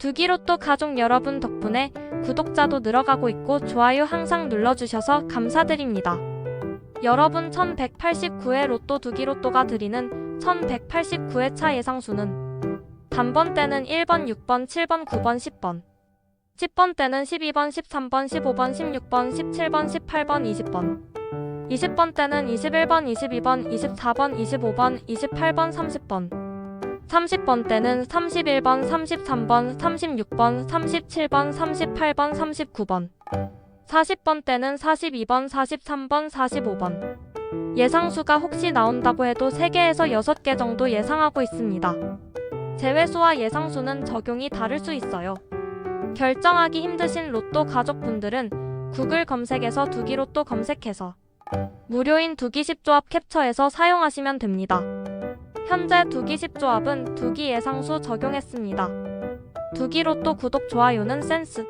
두기로또 가족 여러분 덕분에 구독자도 늘어가고 있고 좋아요 항상 눌러주셔서 감사드립니다. 여러분 1189회 로또 두기로또가 드리는 1189회 차 예상수는 단번 때는 1번, 6번, 7번, 9번, 10번 10번 때는 12번, 13번, 15번, 16번, 17번, 18번, 20번 20번 때는 21번, 22번, 24번, 25번, 28번, 30번 30번 때는 31번, 33번, 36번, 37번, 38번, 39번 40번 때는 42번, 43번, 45번 예상수가 혹시 나온다고 해도 3개에서 6개 정도 예상하고 있습니다. 제외수와 예상수는 적용이 다를 수 있어요. 결정하기 힘드신 로또 가족분들은 구글 검색에서 두기로또 검색해서 무료인 두기 10조합 캡처해서 사용하시면 됩니다. 현재 두기 10조합은 두기 예상수 적용했습니다. 두기로또 구독 좋아요는 센스